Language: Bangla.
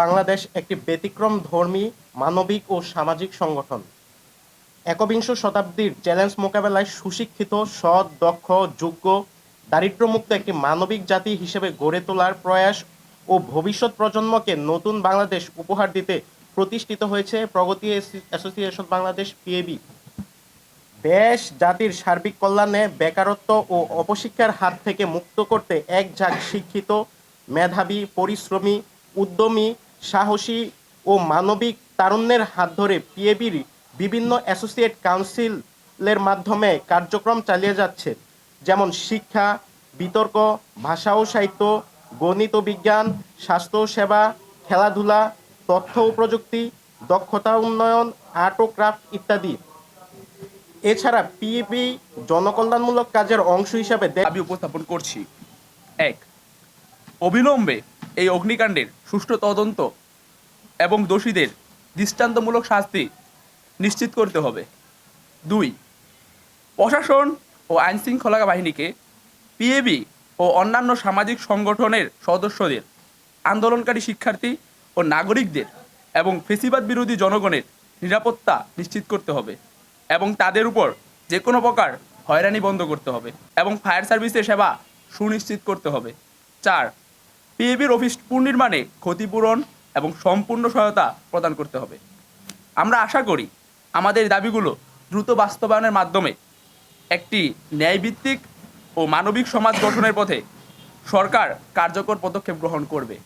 বাংলাদেশ একটি ব্যতিক্রম ধর্মী, মানবিক ও সামাজিক সংগঠন। একবিংশ শতাব্দীর চ্যালেঞ্জ মোকাবেলায় সুশিক্ষিত, সৎ, দক্ষ, যোগ্য, দারিদ্র্যমুক্ত একটি মানবিক জাতি হিসেবে গড়ে তোলার প্রয়াস ও ভবিষ্যৎ প্রজন্মকে নতুন বাংলাদেশ উপহার দিতে প্রতিষ্ঠিত হয়েছে প্রগতি অ্যাসোসিয়েশন বাংলাদেশ পিএবি দেশ, জাতির সার্বিক কল্যাণে বেকারত্ব ও অপশিক্ষার হাত থেকে মুক্ত করতে এক ঝাঁক শিক্ষিত, মেধাবী, পরিশ্রমী, উদ্যমী সাহসী ও মানবিক তারুণ্যের হাত ধরে পিএবির বিভিন্ন অ্যাসোসিয়েট কাউন্সিলের মাধ্যমে কার্যক্রম চালিয়ে যাচ্ছে, যেমন শিক্ষা, বিতর্ক, ভাষা ও সাহিত্য, গণিত ও বিজ্ঞান, স্বাস্থ্য সেবা, খেলাধুলা, তথ্য ও প্রযুক্তি, দক্ষতা উন্নয়ন, আর্ট ও ক্রাফট ইত্যাদি। এছাড়া পিএবি জনকল্যাণমূলক কাজের অংশ হিসাবে দাবি উপস্থাপন করছি। এক, অবিলম্বে এই অগ্নিকাণ্ডের সুষ্ঠু তদন্ত এবং দোষীদের দৃষ্টান্তমূলক শাস্তি নিশ্চিত করতে হবে। দুই, প্রশাসন ও আইনশৃঙ্খলা বাহিনীকে পিএবি ও অন্যান্য সামাজিক সংগঠনের সদস্যদের, আন্দোলনকারী শিক্ষার্থী ও নাগরিকদের এবং ফেসিবাদ বিরোধী জনগণের নিরাপত্তা নিশ্চিত করতে হবে এবং তাদের উপর যে কোনো প্রকার হয়রানি বন্ধ করতে হবে এবং ফায়ার সার্ভিসের সেবা সুনিশ্চিত করতে হবে। চার পিএবির অফিস পুনর্নির্মাণে ক্ষতিপূরণ এবং সম্পূর্ণ সহায়তা প্রদান করতে হবে। আমরা আশা করি আমাদের দাবিগুলো দ্রুত বাস্তবায়নের মাধ্যমে একটি ন্যায়ভিত্তিক ও মানবিক সমাজ গঠনের পথে সরকার কার্যকর পদক্ষেপ গ্রহণ করবে।